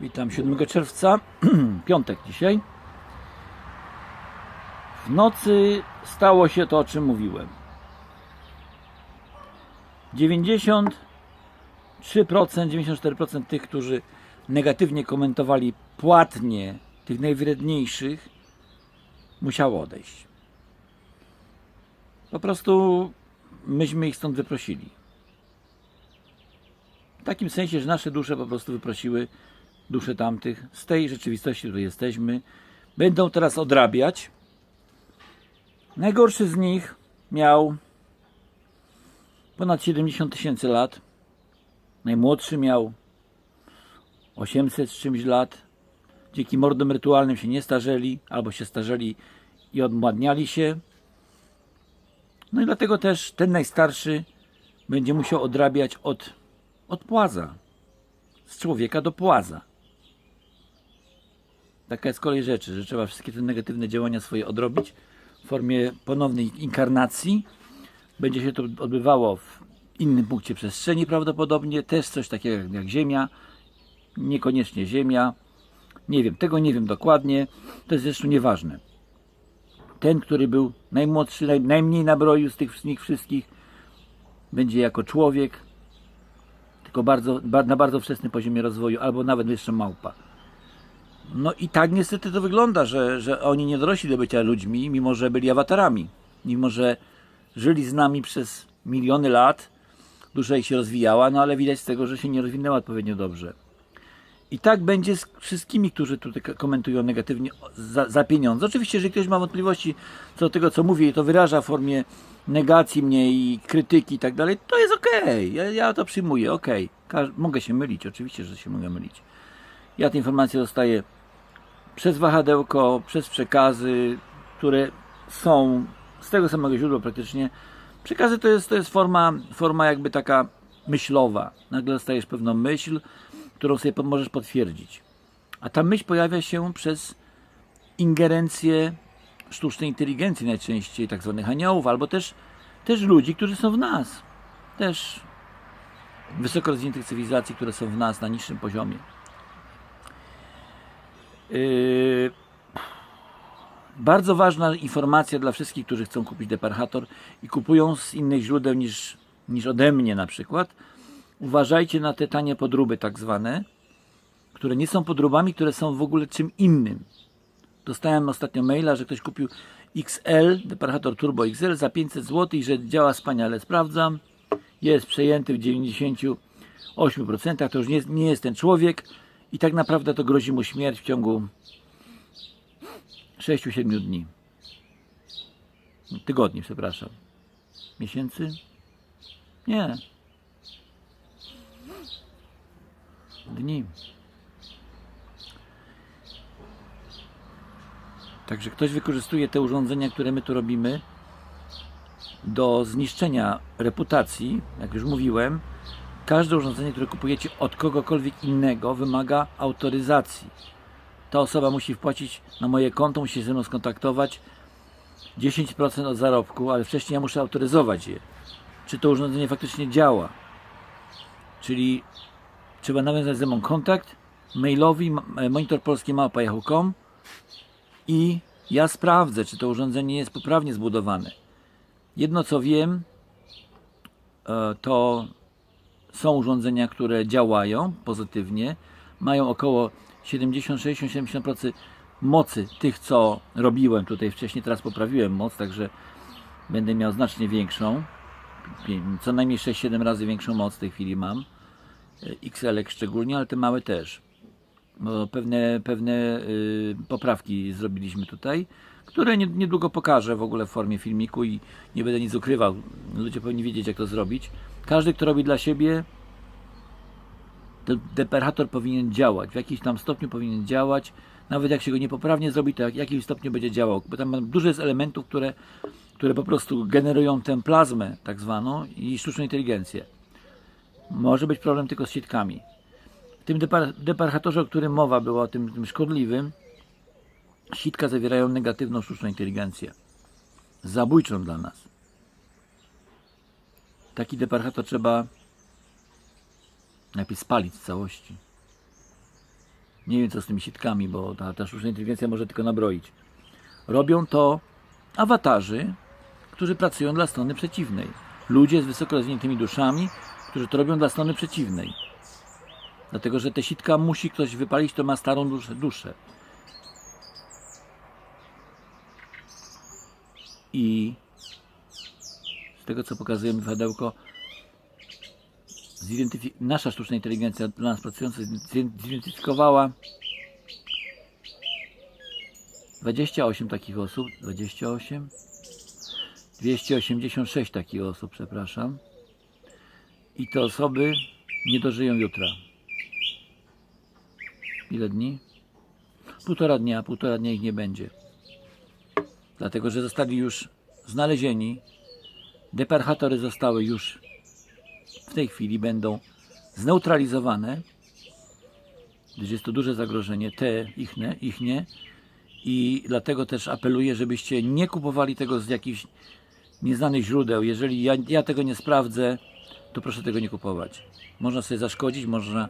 Witam 7 czerwca, piątek dzisiaj. W nocy stało się to, o czym mówiłem. 93%, 94% tych, którzy negatywnie komentowali płatnie tych najwredniejszych, musiało odejść. Po prostu myśmy ich stąd wyprosili. W takim sensie, że nasze dusze po prostu wyprosiły dusze tamtych z tej rzeczywistości, w której jesteśmy. Będą teraz odrabiać. Najgorszy z nich miał ponad 70 tysięcy lat. Najmłodszy miał 800 z czymś lat. Dzięki mordom rytualnym się nie starzeli, albo się starzeli i odmładniali się. No i dlatego też ten najstarszy będzie musiał odrabiać od, od płaza. Z człowieka do płaza. Taka jest kolej rzeczy, że trzeba wszystkie te negatywne działania swoje odrobić w formie ponownej inkarnacji. Będzie się to odbywało w innym punkcie przestrzeni prawdopodobnie, też coś takiego jak- Ziemia, niekoniecznie Ziemia. Nie wiem, tego nie wiem dokładnie, to jest zresztą nieważne. Ten, który był najmłodszy, naj, najmniej nabroił z tych z nich wszystkich, będzie jako człowiek, tylko bardzo, ba, na bardzo wczesnym poziomie rozwoju, albo nawet jeszcze małpa. No i tak niestety to wygląda, że, że oni nie dorośli do bycia ludźmi, mimo że byli awatarami. Mimo że żyli z nami przez miliony lat, dusza ich się rozwijała, no ale widać z tego, że się nie rozwinęła odpowiednio dobrze. I tak będzie z wszystkimi, którzy tutaj komentują negatywnie za, za pieniądze. Oczywiście, jeżeli ktoś ma wątpliwości co do tego, co mówię i to wyraża w formie negacji mnie i krytyki i tak dalej, to jest okej. Ja, ja to przyjmuję, okej. Każ- Mogę się mylić, oczywiście, że się mogę mylić. Ja te informacje dostaję przez wahadełko, przez przekazy, które są z tego samego źródła praktycznie. Przekazy to jest, to jest forma, forma jakby taka myślowa. Nagle dostajesz pewną myśl, którą sobie możesz potwierdzić. A ta myśl pojawia się przez ingerencję sztucznej inteligencji najczęściej, tak zwanych aniołów, albo też, też ludzi, którzy są w nas. Też wysoko rozwiniętych cywilizacji, które są w nas na niższym poziomie. Yy, bardzo ważna informacja dla wszystkich, którzy chcą kupić deparchator i kupują z innych źródeł niż, niż ode mnie na przykład. Uważajcie na te tanie podróby tak zwane, które nie są podróbami, które są w ogóle czym innym. Dostałem ostatnio maila, że ktoś kupił XL, deparchator Turbo XL za 500 zł i że działa wspaniale. Sprawdzam. Jest przejęty w 98%. To już nie, nie jest ten człowiek i tak naprawdę to grozi mu śmierć w ciągu 6-7 dni. Tygodni, przepraszam. Miesięcy? Nie. Dni. Także ktoś wykorzystuje te urządzenia, które my tu robimy, do zniszczenia reputacji, jak już mówiłem. Każde urządzenie, które kupujecie od kogokolwiek innego, wymaga autoryzacji. Ta osoba musi wpłacić na moje konto, musi się ze mną skontaktować 10% od zarobku, ale wcześniej ja muszę autoryzować je. Czy to urządzenie faktycznie działa? Czyli trzeba nawiązać ze mną kontakt mailowy monitorpolski.com i ja sprawdzę, czy to urządzenie jest poprawnie zbudowane. Jedno co wiem, e, to są urządzenia, które działają pozytywnie, mają około 70, 60, 70% mocy tych, co robiłem tutaj wcześniej. Teraz poprawiłem moc, także będę miał znacznie większą. Co najmniej 6-7 razy większą moc w tej chwili mam. E, XL szczególnie, ale te małe też. Bo pewne, pewne y, poprawki zrobiliśmy tutaj, które nie- niedługo pokażę w ogóle w formie filmiku i nie będę nic ukrywał. Ludzie powinni wiedzieć, jak to zrobić. Każdy, kto robi dla siebie, ten deperchator powinien działać. W jakimś tam stopniu powinien działać. Nawet jak się go niepoprawnie zrobi, to w jakimś stopniu będzie działał. Bo tam dużo jest elementów, które, które po prostu generują tę plazmę, tak zwaną, i sztuczną inteligencję. Może być problem tylko z sietkami. W tym depar- o którym mowa była, o tym, tym szkodliwym, sitka zawierają negatywną sztuczną inteligencję. Zabójczą dla nas. Taki deparchator trzeba najpierw spalić w całości. Nie wiem co z tymi sitkami, bo ta, ta sztuczna inteligencja może tylko nabroić. Robią to awatarzy, którzy pracują dla strony przeciwnej. Ludzie z wysoko rozwiniętymi duszami, którzy to robią dla strony przeciwnej. Dlatego, że te sitka musi ktoś wypalić, to ma starą duszę. duszę. I tego, co pokazuje mi zidentyfi- nasza sztuczna inteligencja dla nas pracująca zidentyfikowała 28 takich osób, 28, 286 takich osób, przepraszam. I te osoby nie dożyją jutra. Ile dni? Półtora dnia, półtora dnia ich nie będzie. Dlatego, że zostali już znalezieni, deparchatory zostały już w tej chwili będą zneutralizowane, gdyż jest to duże zagrożenie, te ich nie, ich nie. I dlatego też apeluję, żebyście nie kupowali tego z jakichś nieznanych źródeł. Jeżeli ja, ja tego nie sprawdzę, to proszę tego nie kupować. Można sobie zaszkodzić, można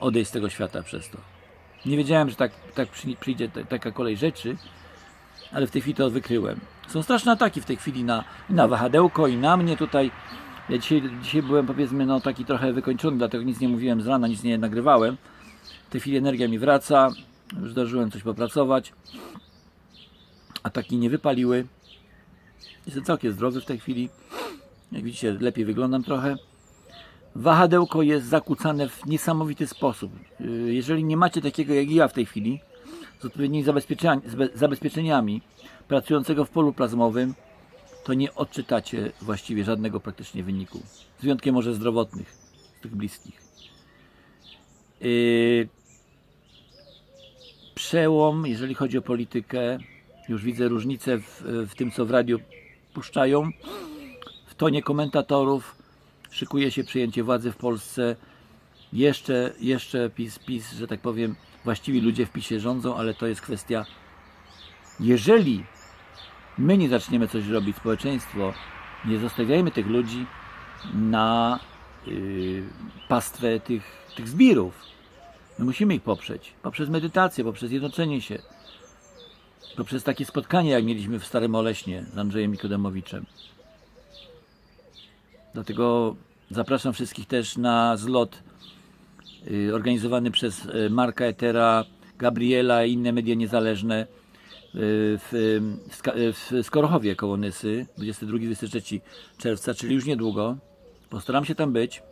odejść z tego świata przez to. Nie wiedziałem, że tak, tak przy- przyjdzie ta- taka kolej rzeczy, ale w tej chwili to wykryłem. Są straszne ataki w tej chwili na, na wahadełko i na mnie tutaj. Ja dzisiaj, dzisiaj byłem powiedzmy no taki trochę wykończony, dlatego nic nie mówiłem z rana, nic nie nagrywałem. W tej chwili energia mi wraca, już zdążyłem coś popracować. Ataki nie wypaliły. Jestem całkiem zdrowy w tej chwili. Jak widzicie, lepiej wyglądam trochę. Wahadełko jest zakłócane w niesamowity sposób. Yy, Jeżeli nie macie takiego jak ja w tej chwili, z odpowiednimi zabezpieczeniami, pracującego w polu plazmowym, to nie odczytacie właściwie żadnego praktycznie wyniku. Z wyjątkiem może zdrowotnych, tych bliskich. Yy, Przełom, jeżeli chodzi o politykę, już widzę różnicę w, w tym, co w radiu puszczają. W tonie komentatorów szykuje się przyjęcie władzy w Polsce. Jeszcze, jeszcze PiS, PiS, że tak powiem, właściwi ludzie w PiSie rządzą, ale to jest kwestia. Jeżeli my nie zaczniemy coś robić, społeczeństwo, nie zostawiajmy tych ludzi na yy, pastwę tych, tych zbirów. My musimy ich poprzeć. Poprzez medytację, poprzez jednoczenie się. Poprzez takie spotkanie, jak mieliśmy w Starym Oleśnie z Andrzejem Nikodemowiczem. Dlatego zapraszam wszystkich też na zlot organizowany przez y, Marka Etera, Gabriela i inne media niezależne y, w, y, y, w Skorochowie koło Nysy 22-23 czerwca, czyli już niedługo. Postaram się tam być.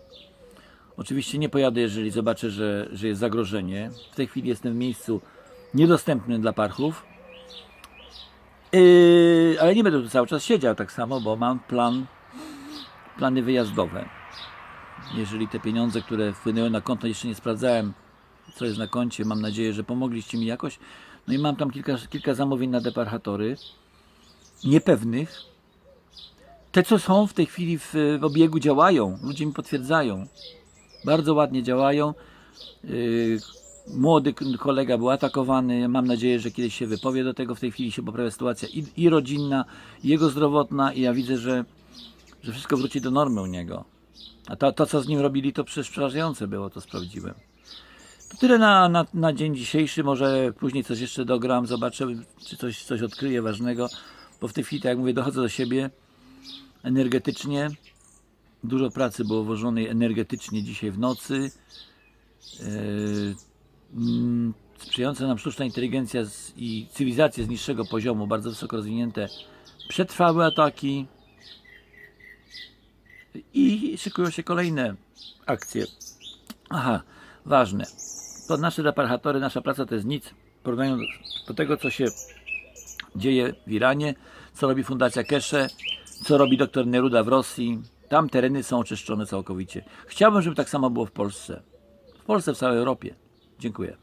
Oczywiście nie pojadę, jeżeli zobaczę, że, że jest zagrożenie. W tej chwili jestem w miejscu niedostępnym dla parchów. Yy, ale nie będę tu cały czas siedział tak samo, bo mam plan, plany wyjazdowe. Jeżeli te pieniądze, które wpłynęły na konto, jeszcze nie sprawdzałem, co jest na koncie, mam nadzieję, że pomogliście mi jakoś. No i mam tam kilka, kilka zamówień na deparchatory, niepewnych. Te, co są w tej chwili w, w obiegu, działają. Ludzie mi potwierdzają. Bardzo ładnie działają. Yy, Młody kolega był atakowany. Mam nadzieję, że kiedyś się wypowie do tego. W tej chwili się poprawia sytuacja i, i rodzinna, i jego zdrowotna, i ja widzę, że, że wszystko wróci do normy u niego. A to, to co z nim robili, to przerażające było, to sprawdziłem. To tyle na, na, na dzień dzisiejszy. Może później coś jeszcze dogram, zobaczę, czy coś, coś odkryję ważnego. Bo w tej chwili, tak jak mówię, dochodzę do siebie energetycznie. Dużo pracy było włożonej energetycznie dzisiaj w nocy. Yy, mm, sprzyjająca nam sztuczna inteligencja z, i cywilizacje z niższego poziomu, bardzo wysoko rozwinięte, przetrwały ataki i szykują się kolejne akcje. Aha, ważne. To nasze deparchatory, nasza praca to jest nic w porównaniu do, tego, co się dzieje w Iranie, co robi Fundacja Kesze, co robi dr Neruda w Rosji. Tam tereny są oczyszczone całkowicie. Chciałbym, żeby tak samo było w Polsce. W Polsce, w całej Europie. Dziękuję.